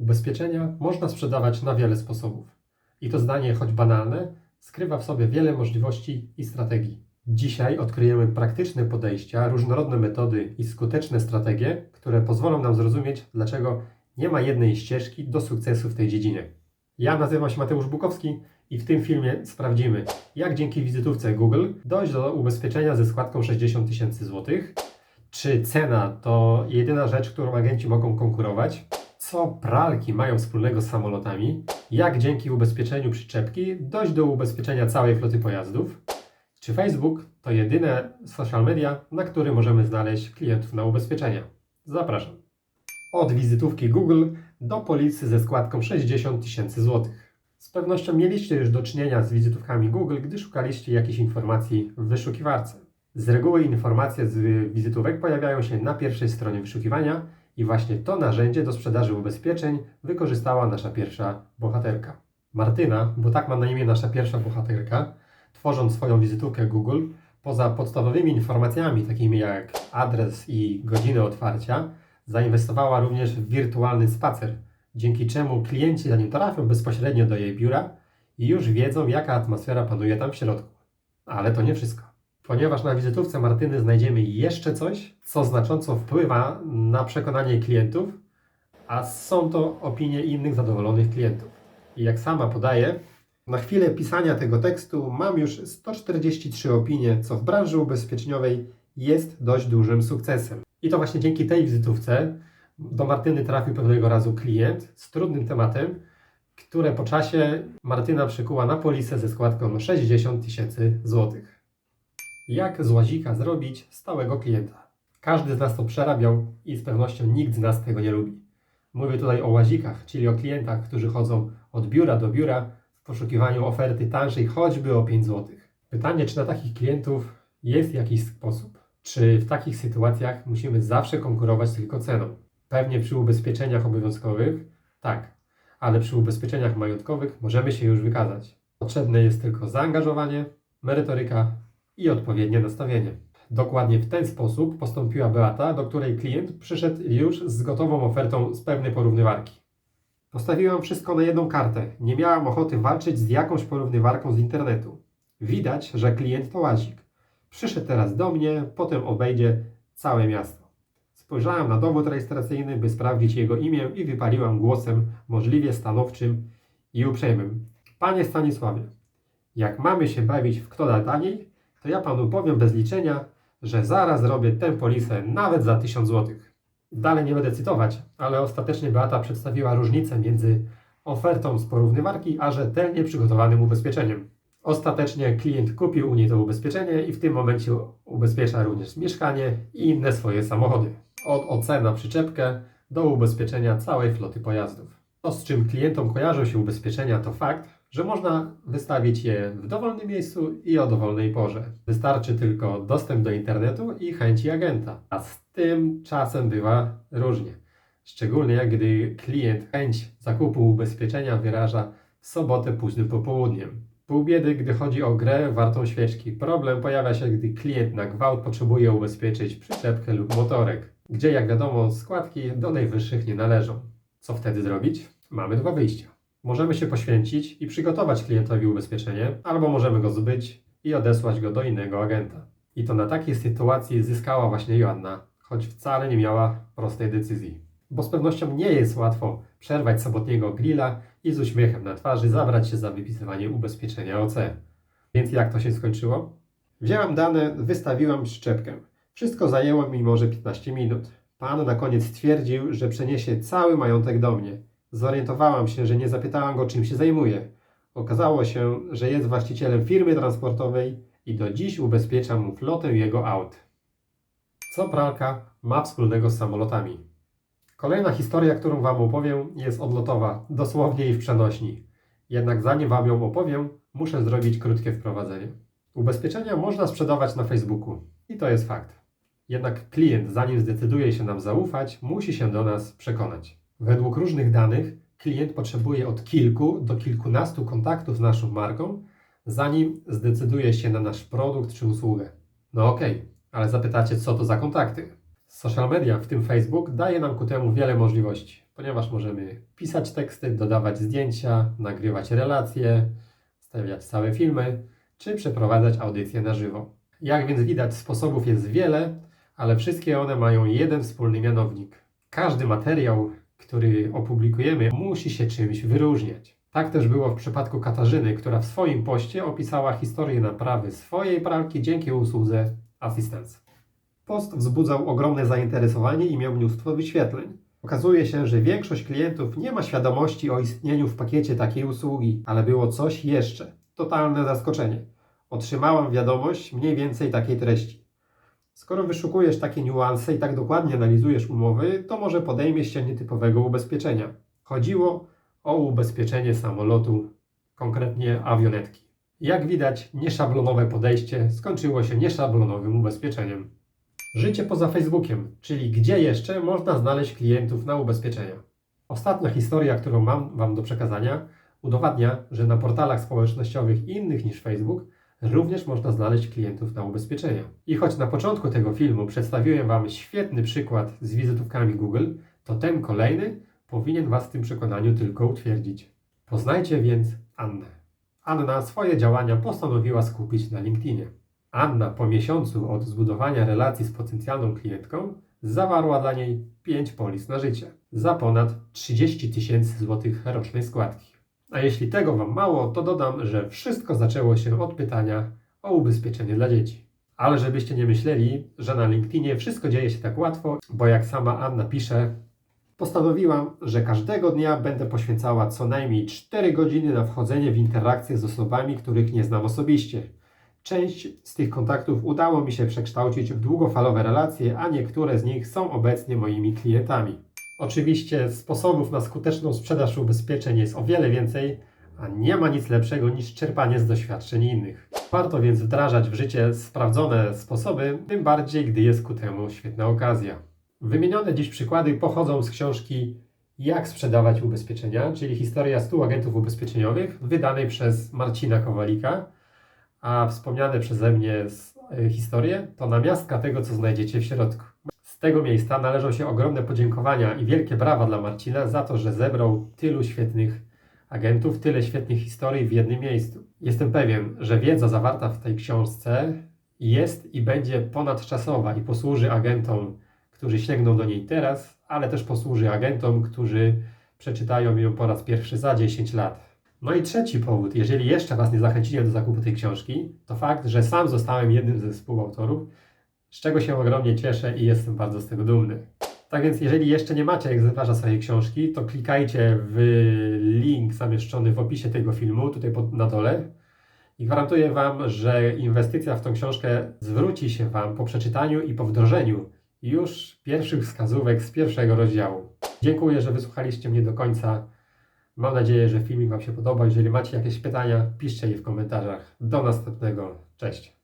Ubezpieczenia można sprzedawać na wiele sposobów. I to zdanie, choć banalne, skrywa w sobie wiele możliwości i strategii. Dzisiaj odkryjemy praktyczne podejścia, różnorodne metody i skuteczne strategie, które pozwolą nam zrozumieć, dlaczego nie ma jednej ścieżki do sukcesu w tej dziedzinie. Ja nazywam się Mateusz Bukowski i w tym filmie sprawdzimy, jak dzięki wizytówce Google dojść do ubezpieczenia ze składką 60 tysięcy złotych, czy cena to jedyna rzecz, którą agenci mogą konkurować, co pralki mają wspólnego z samolotami, jak dzięki ubezpieczeniu przyczepki dojść do ubezpieczenia całej floty pojazdów, czy Facebook to jedyne social media, na którym możemy znaleźć klientów na ubezpieczenia. Zapraszam. Od wizytówki Google do polisy ze składką 60 tysięcy złotych. Z pewnością mieliście już do czynienia z wizytówkami Google, gdy szukaliście jakichś informacji w wyszukiwarce. Z reguły informacje z wizytówek pojawiają się na pierwszej stronie wyszukiwania i właśnie to narzędzie do sprzedaży ubezpieczeń wykorzystała nasza pierwsza bohaterka. Martyna, bo tak ma na imię nasza pierwsza bohaterka, tworząc swoją wizytówkę Google, poza podstawowymi informacjami takimi jak adres i godziny otwarcia, zainwestowała również w wirtualny spacer, dzięki czemu klienci zanim trafią bezpośrednio do jej biura i już wiedzą jaka atmosfera panuje tam w środku. Ale to nie wszystko. Ponieważ na wizytówce Martyny znajdziemy jeszcze coś, co znacząco wpływa na przekonanie klientów, a są to opinie innych zadowolonych klientów. I jak sama podaje, na chwilę pisania tego tekstu mam już 143 opinie, co w branży ubezpieczeniowej jest dość dużym sukcesem. I to właśnie dzięki tej wizytówce do Martyny trafił pewnego razu klient z trudnym tematem, które po czasie Martyna przykuła na polisę ze składką 60 tysięcy złotych. Jak z łazika zrobić stałego klienta? Każdy z nas to przerabiał i z pewnością nikt z nas tego nie lubi. Mówię tutaj o łazikach, czyli o klientach, którzy chodzą od biura do biura w poszukiwaniu oferty tańszej choćby o 5 zł. Pytanie, czy na takich klientów jest jakiś sposób? Czy w takich sytuacjach musimy zawsze konkurować tylko ceną? Pewnie przy ubezpieczeniach obowiązkowych tak, ale przy ubezpieczeniach majątkowych możemy się już wykazać. Potrzebne jest tylko zaangażowanie, merytoryka i odpowiednie nastawienie. Dokładnie w ten sposób postąpiła Beata, do której klient przyszedł już z gotową ofertą z pewnej porównywarki. Postawiłam wszystko na jedną kartę. Nie miałam ochoty walczyć z jakąś porównywarką z internetu. Widać, że klient to łazik. Przyszedł teraz do mnie, potem obejdzie całe miasto. Spojrzałam na dowód rejestracyjny, by sprawdzić jego imię i wypaliłam głosem możliwie stanowczym i uprzejmym. Panie Stanisławie, jak mamy się bawić w kto da taniej, to ja panu powiem bez liczenia, że zaraz robię tę polisę nawet za 1000 zł. Dalej nie będę cytować, ale ostatecznie Beata przedstawiła różnicę między ofertą z porównywarki, a rzetelnie przygotowanym ubezpieczeniem. Ostatecznie klient kupił u niej to ubezpieczenie i w tym momencie ubezpiecza również mieszkanie i inne swoje samochody. Od OC na przyczepkę do ubezpieczenia całej floty pojazdów. To, z czym klientom kojarzą się ubezpieczenia, to fakt, że można wystawić je w dowolnym miejscu i o dowolnej porze. Wystarczy tylko dostęp do internetu i chęci agenta. A z tym czasem bywa różnie. Szczególnie jak gdy klient chęć zakupu ubezpieczenia wyraża w sobotę późnym popołudniem. Pół biedy, gdy chodzi o grę wartą świeczki. Problem pojawia się, gdy klient na gwałt potrzebuje ubezpieczyć przyczepkę lub motorek, gdzie jak wiadomo składki do najwyższych nie należą. Co wtedy zrobić? Mamy dwa wyjścia. Możemy się poświęcić i przygotować klientowi ubezpieczenie, albo możemy go zbyć i odesłać go do innego agenta. I to na takiej sytuacji zyskała właśnie Joanna, choć wcale nie miała prostej decyzji. Bo z pewnością nie jest łatwo przerwać sobotniego grilla i z uśmiechem na twarzy zabrać się za wypisywanie ubezpieczenia OC. Więc jak to się skończyło? Wzięłam dane, wystawiłam szczepkę. Wszystko zajęło mi może 15 minut. Pan na koniec stwierdził, że przeniesie cały majątek do mnie. Zorientowałam się, że nie zapytałam go, czym się zajmuje. Okazało się, że jest właścicielem firmy transportowej i do dziś ubezpiecza mu flotę jego aut. Co pralka ma wspólnego z samolotami? Kolejna historia, którą Wam opowiem, jest odlotowa, dosłownie i w przenośni. Jednak zanim Wam ją opowiem, muszę zrobić krótkie wprowadzenie. Ubezpieczenia można sprzedawać na Facebooku i to jest fakt. Jednak klient, zanim zdecyduje się nam zaufać, musi się do nas przekonać. Według różnych danych, klient potrzebuje od kilku do kilkunastu kontaktów z naszą marką, zanim zdecyduje się na nasz produkt czy usługę. No okej, ale zapytacie, co to za kontakty? Social media, w tym Facebook, daje nam ku temu wiele możliwości, ponieważ możemy pisać teksty, dodawać zdjęcia, nagrywać relacje, stawiać całe filmy, czy przeprowadzać audycje na żywo. Jak więc widać, sposobów jest wiele, ale wszystkie one mają jeden wspólny mianownik. Każdy materiał, który opublikujemy, musi się czymś wyróżniać. Tak też było w przypadku Katarzyny, która w swoim poście opisała historię naprawy swojej pralki dzięki usłudze Assistance. Post wzbudzał ogromne zainteresowanie i miał mnóstwo wyświetleń. Okazuje się, że większość klientów nie ma świadomości o istnieniu w pakiecie takiej usługi, ale było coś jeszcze. Totalne zaskoczenie. Otrzymałam wiadomość mniej więcej takiej treści. Skoro wyszukujesz takie niuanse i tak dokładnie analizujesz umowy, to może podejmiesz się nietypowego ubezpieczenia. Chodziło o ubezpieczenie samolotu, konkretnie awionetki. Jak widać, nieszablonowe podejście skończyło się nieszablonowym ubezpieczeniem. Życie poza Facebookiem, czyli gdzie jeszcze można znaleźć klientów na ubezpieczenia. Ostatnia historia, którą mam Wam do przekazania, udowadnia, że na portalach społecznościowych innych niż Facebook również można znaleźć klientów na ubezpieczenia. I choć na początku tego filmu przedstawiłem Wam świetny przykład z wizytówkami Google, to ten kolejny powinien Was w tym przekonaniu tylko utwierdzić. Poznajcie więc Annę. Anna swoje działania postanowiła skupić na LinkedInie. Anna po miesiącu od zbudowania relacji z potencjalną klientką zawarła dla niej 5 polis na życie za ponad 30 tysięcy złotych rocznej składki. A jeśli tego Wam mało, to dodam, że wszystko zaczęło się od pytania o ubezpieczenie dla dzieci. Ale żebyście nie myśleli, że na LinkedInie wszystko dzieje się tak łatwo, bo jak sama Anna pisze, postanowiłam, że każdego dnia będę poświęcała co najmniej 4 godziny na wchodzenie w interakcje z osobami, których nie znam osobiście. Część z tych kontaktów udało mi się przekształcić w długofalowe relacje, a niektóre z nich są obecnie moimi klientami. Oczywiście sposobów na skuteczną sprzedaż ubezpieczeń jest o wiele więcej, a nie ma nic lepszego niż czerpanie z doświadczeń innych. Warto więc wdrażać w życie sprawdzone sposoby, tym bardziej gdy jest ku temu świetna okazja. Wymienione dziś przykłady pochodzą z książki Jak sprzedawać ubezpieczenia, czyli historia 100 agentów ubezpieczeniowych, wydanej przez Marcina Kowalika, a wspomniane przeze mnie historie to namiastka tego, co znajdziecie w środku. Tego miejsca należą się ogromne podziękowania i wielkie brawa dla Marcina za to, że zebrał tylu świetnych agentów, tyle świetnych historii w jednym miejscu. Jestem pewien, że wiedza zawarta w tej książce jest i będzie ponadczasowa i posłuży agentom, którzy sięgną do niej teraz, ale też posłuży agentom, którzy przeczytają ją po raz pierwszy za 10 lat. No i trzeci powód, jeżeli jeszcze Was nie zachęciłem do zakupu tej książki, to fakt, że sam zostałem jednym ze współautorów, z czego się ogromnie cieszę i jestem bardzo z tego dumny. Tak więc, jeżeli jeszcze nie macie egzemplarza swojej książki, to klikajcie w link zamieszczony w opisie tego filmu, tutaj pod, na dole. I gwarantuję Wam, że inwestycja w tą książkę zwróci się Wam po przeczytaniu i po wdrożeniu już pierwszych wskazówek z pierwszego rozdziału. Dziękuję, że wysłuchaliście mnie do końca. Mam nadzieję, że filmik Wam się podoba. Jeżeli macie jakieś pytania, piszcie je w komentarzach. Do następnego. Cześć.